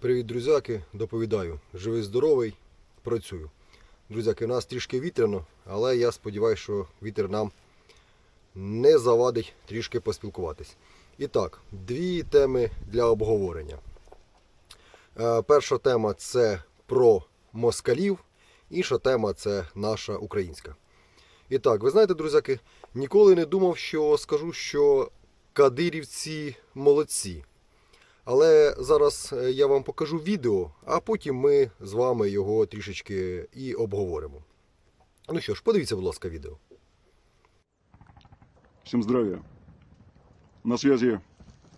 Привіт, друзяки, доповідаю. Живий, здоровий, працюю. Друзяки, у нас трішки вітряно, але я сподіваюся, що вітер нам не завадить трішки поспілкуватись. І так, дві теми для обговорення. Е, Перша тема це про москалів, інша тема це наша українська. І так, ви знаєте, друзяки, ніколи не думав, що скажу, що кадирівці молодці. Але зараз е, я вам покажу відео, а потім ми з вами його трішечки і обговоримо. Ну що ж, подивіться, будь ласка, відео. Всем здравия. На связи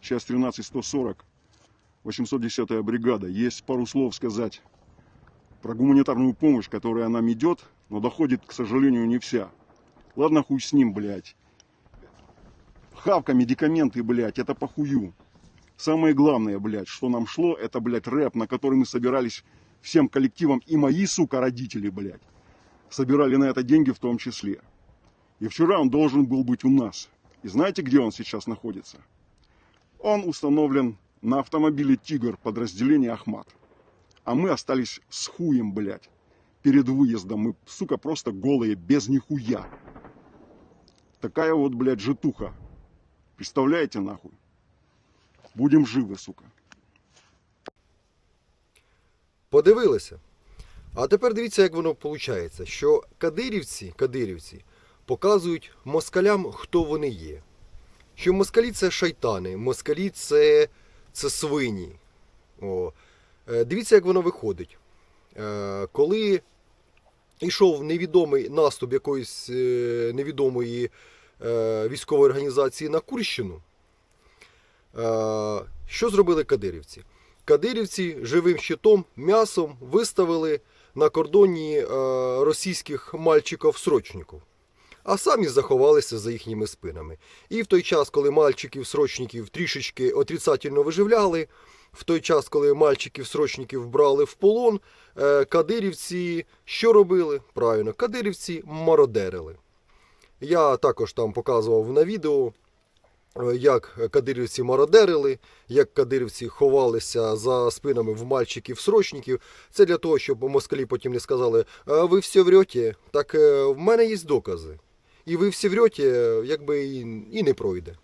часть 13-140, 810-я бригада. Есть пару слов сказать про гуманитарную помощь, которая нам идет, но доходит, к сожалению, не вся. Ладно, хуй с ним, блядь. Хавка, медикаменты, блядь, это похую. Самое главное, блядь, что нам шло, это, блядь, рэп, на который мы собирались всем коллективом, и мои, сука, родители, блядь, собирали на это деньги в том числе. И вчера он должен был быть у нас. И знаете, где он сейчас находится? Он установлен на автомобиле «Тигр» подразделения «Ахмат». А мы остались с хуем, блядь. Перед выездом мы, сука, просто голые, без нихуя. Такая вот, блядь, житуха. Представляете, нахуй? Будем живы, сука. Подивилися. А тепер дивіться, як воно виходить, що кадирівці, кадирівці показують москалям, хто вони є. Що москалі це шайтани, москалі це, це свині. О. Е, Дивіться, як воно виходить. Е, Коли йшов невідомий наступ якоїсь е, невідомої військової організації на Курщину, що зробили кадирівці? Кадирівці живим щитом, м'ясом виставили на кордоні е, російських мальчиків-срочників, а самі заховалися за їхніми спинами. І в той час, коли мальчиків-срочників трішечки отрицательно виживляли, в той час, коли мальчиків-срочників брали в полон, е, кадирівці що робили? Правильно, кадирівці мародерили. Я також там показував на відео, е, як кадирівці мародерили, як кадирівці ховалися за спинами в мальчиків-срочників. Це для того, щоб москалі потім не сказали, «А ви все врете, так е, в мене є докази. І ви все врете, якби і не пройде.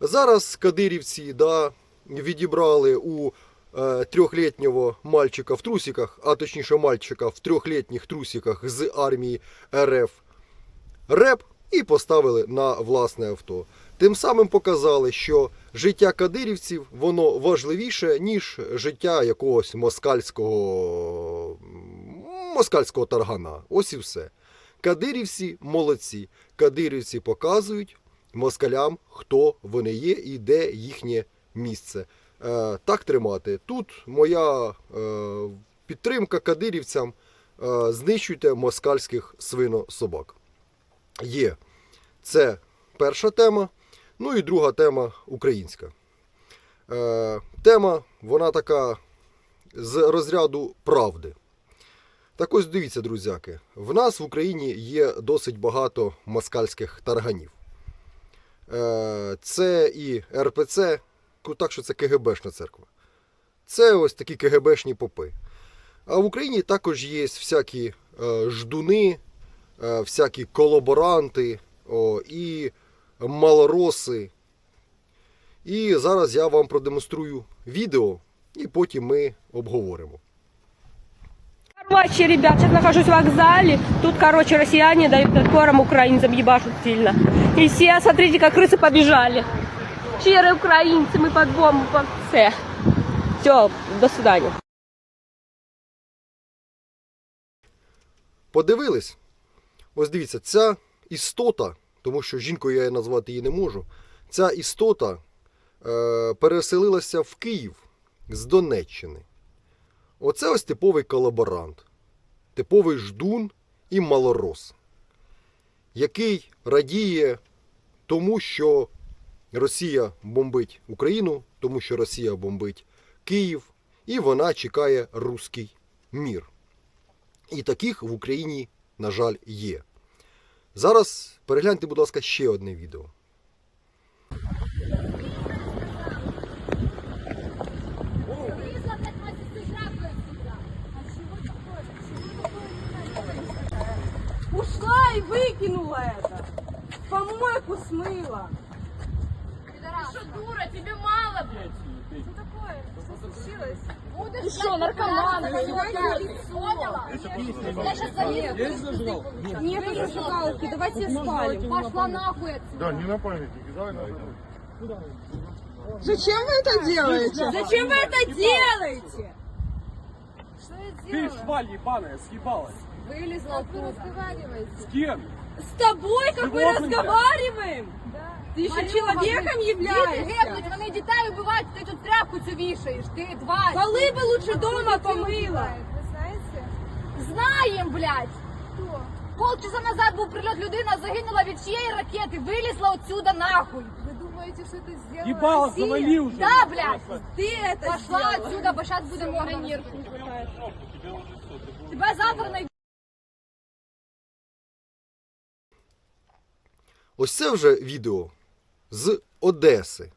Зараз кадирівці да, відібрали у е, трьохлітнього мальчика в трусиках, а точніше мальчика в трьохлітніх трусиках з армії РФ реп і поставили на власне авто. Тим самим показали, що життя кадирівців воно важливіше, ніж життя якогось москальського москальського таргана. Ось і все. Кадирівці молодці. Кадирівці показують москалям, хто вони є і де їхнє місце. Е, так тримати. Тут моя е, підтримка кадирівцям. Е, знищуйте москальських свинособак є. Це перша тема. Ну і друга тема українська. Е, тема, вона така з розряду правди. Так ось дивіться, друзяки, в нас в Україні є досить багато москальських тарганів. Е, це і РПЦ, так що це КГБшна церква. Це ось такі КГБшні попи. А в Україні також є всякі е, ждуни, е, всякі колаборанти о, і малороси. І зараз я вам продемонструю відео, і потім ми обговоримо. Короче, ребят, сейчас нахожусь в вокзале. Тут, короче, россияне дают отпором украинцам, ебашут сильно. И все, смотрите, как крысы побежали. Щирые украинцы, мы под бомбу, по все. Все, до свидания. Подивились? Ось дивіться, ця істота, тому що жінкою я назвати її не можу. Ця істота е, переселилася в Київ з Донеччини. Оце ось типовий колаборант, типовий ждун і малорос, який радіє тому, що Росія бомбить Україну, тому що Росія бомбить Київ, і вона чекає руський мір. І таких в Україні, на жаль, є. Зараз перегляньте, будь ласка, ще одне відео. Ушла и выкинула это. В помойку смила. Ты что, дура, тебе мало, блядь. Что такое? Что случилось? Будешь что, наркоман, поняла? Я сейчас заеду. Не шоколадки, давайте спалим. Пошла нахуй отсюда. Да, не на памятники, давай на Зачем вы это делаете? Зачем вы это делаете? Что я Ты делаю? шваль ебаная, съебалась. Вылезла оттуда. С кем? С тобой, как мы Животным, блядь. разговариваем? Ты еще человеком Діти являешься. гепнуть, вони дітей вбивають, ти тут тряпку цю вішаєш. Ти два. Полы бы лучше дома помыла. Знаєм, блядь. Полчаса назад був прильот, людина загинула від чиєї ракети, вилізла отсюда нахуй. Вы думаете, что это сделала Ебало, Россия? завали уже. Да, блядь. Ты это Пошла сделала. отсюда, бо зараз будемо органір. Тебе завтра найдуть. Ось це вже відео з Одеси.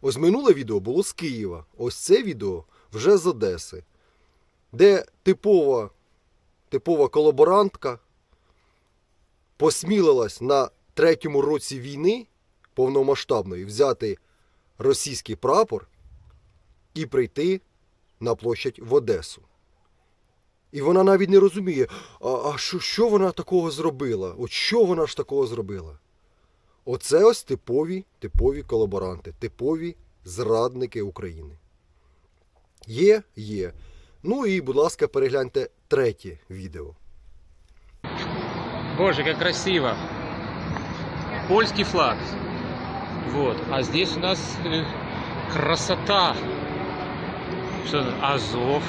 Ось минуле відео було з Києва. Ось це відео вже з Одеси, де типова, типова колаборантка посмілилась на третьому році війни повномасштабної взяти російський прапор і прийти на площадь в Одесу. І вона навіть не розуміє, а, а що, що вона такого зробила? От що вона ж такого зробила? Оце ось типові, типові колаборанти, типові зрадники України. Є, є. Ну і, будь ласка, перегляньте третє відео. Боже, как красиво. Польский флаг. Вот. А здесь у нас э, красота. Что? Азов.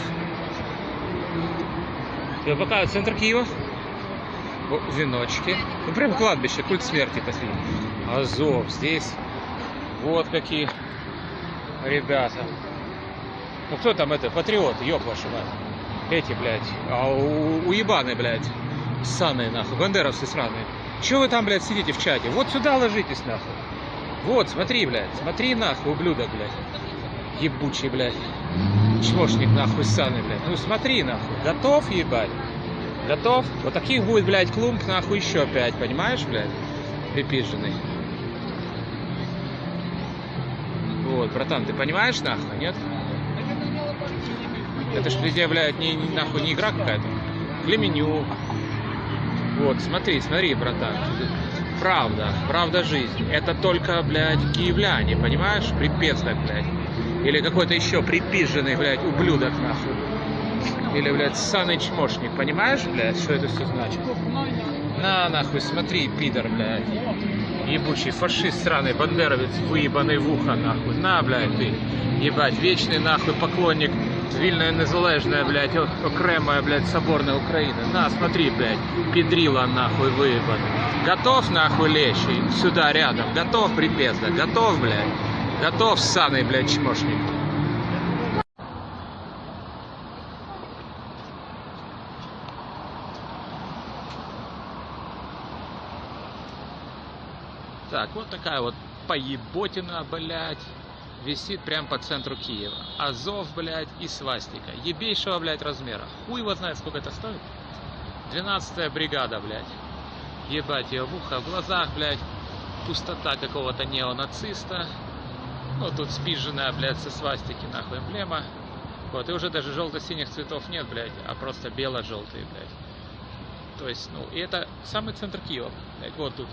Я пока центр Киева. Веночки. Ну прям кладбище, культ смерти посреди. Азов. Здесь вот какие ребята. Ну кто там это? Патриот, ёб вашу мать. Эти, блядь. А у, уебаны, блядь. Ссаные, нахуй. Бандеровцы сраные. Че вы там, блядь, сидите в чате? Вот сюда ложитесь, нахуй. Вот, смотри, блядь. Смотри, нахуй, ублюдок, блядь. Ебучий, блядь. Чмошник, нахуй, ссаный, блядь. Ну смотри, нахуй. Готов, ебать? Готов? Вот таких будет, блядь, клумб, нахуй, еще пять, понимаешь, блядь? Припизженный. Вот, братан, ты понимаешь, нахуй, нет? Это ж блядь, не, не- нахуй не игра какая-то. Клеменю. Вот, смотри, смотри, братан. Правда, правда жизнь. Это только, блядь, киевляне, понимаешь? Припец блядь. Или какой-то еще припизженный, блядь, ублюдок, нахуй. Или, блядь, ссаный чмошник, понимаешь, блядь, что это все значит? На, нахуй, смотри, пидор, блядь. Ебучий фашист сраный, бандеровец, выебанный в ухо, нахуй. На, блядь, ты. Ебать, вечный, нахуй, поклонник вільної незалежної, блядь, о- окремої, блядь, соборної України. На, смотри, блядь, педрила, нахуй, выебанный. Готов, нахуй, лещий? Сюда, рядом. Готов, припезда? Готов, блядь? Готов, ссаный, блядь, чмошник? Так, вот такая вот поеботина, блядь, висит прямо по центру Киева. Азов, блядь, и свастика. Ебейшего, блядь, размера. Хуй его знает, сколько это стоит. 12 бригада, блядь. Ебать ее в ухо, в глазах, блядь. Пустота какого-то неонациста. Ну, тут спиженная, блядь, со свастики, нахуй, эмблема. Вот, и уже даже желто-синих цветов нет, блядь, а просто бело-желтые, блядь. То есть, ну, и это самый центр Киева, блядь. Вот тут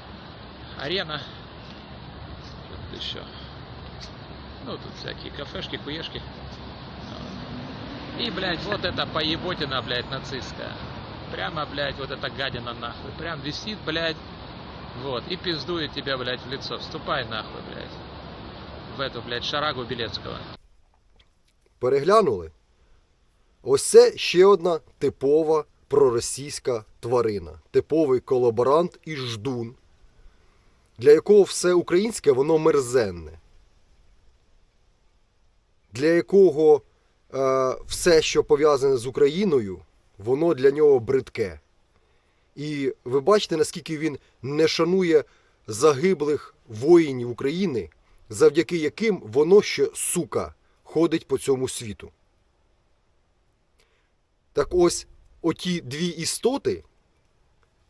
арена. Что тут еще? Ну, тут всякие кафешки, хуешки. И, блядь, вот эта поеботина, блядь, нацистская. Прямо, блядь, вот эта гадина нахуй. Прям висит, блядь. Вот, и пиздует тебя, блядь, в лицо. Вступай нахуй, блядь. В эту, блядь, шарагу Белецкого. Переглянули? Ось це ще одна типова проросійська тварина, типовий колаборант і ждун, для якого все українське воно мерзенне, для якого е, все, що пов'язане з Україною, воно для нього бридке. І ви бачите, наскільки він не шанує загиблих воїнів України, завдяки яким воно ще сука ходить по цьому світу. Так ось оті дві істоти,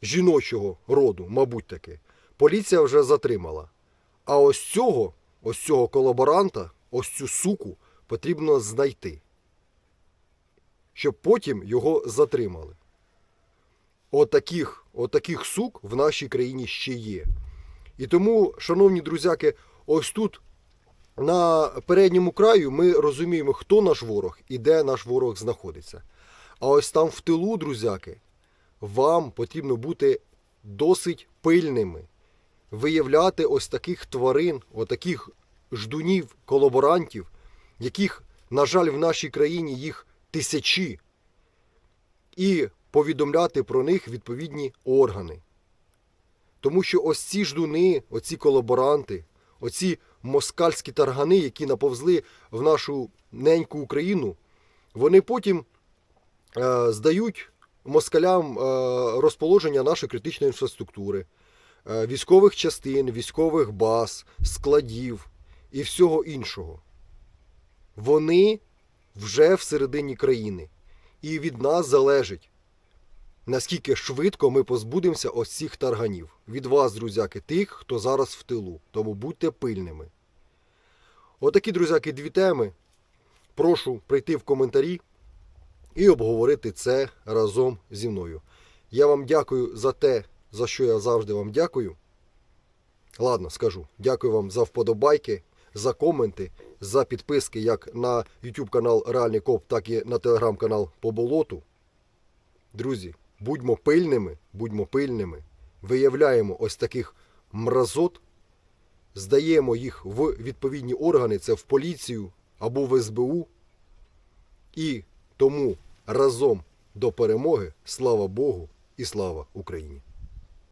жіночого роду, мабуть таки, поліція вже затримала. А ось цього, ось цього колаборанта, ось цю суку потрібно знайти, щоб потім його затримали. Отаких, отаких сук в нашій країні ще є. І тому, шановні друзяки, ось тут на передньому краю ми розуміємо, хто наш ворог і де наш ворог знаходиться. А ось там в тилу, друзяки, вам потрібно бути досить пильними, виявляти ось таких тварин, отаких ждунів, колаборантів, яких, на жаль, в нашій країні їх тисячі, і повідомляти про них відповідні органи. Тому що ось ці ждуни, оці колаборанти, оці москальські таргани, які наповзли в нашу неньку Україну, вони потім е, здають москалям е, розположення нашої критичної інфраструктури, військових частин, військових баз, складів і всього іншого. Вони вже всередині країни. І від нас залежить, наскільки швидко ми позбудемося ось тарганів. Від вас, друзяки, тих, хто зараз в тилу. Тому будьте пильними. Отакі, друзяки, дві теми. Прошу прийти в коментарі і обговорити це разом зі мною. Я вам дякую за те, за що я завжди вам дякую. Ладно, скажу. Дякую вам за вподобайки, за коменти, за підписки як на YouTube канал Реальний Коп, так і на телеграм-канал по болоту. Друзі, будьмо пильними, будьмо пильними. Виявляємо ось таких мразот, здаємо їх в відповідні органи, це в поліцію або в СБУ. І тому разом до перемоги, слава Богу і слава Україні!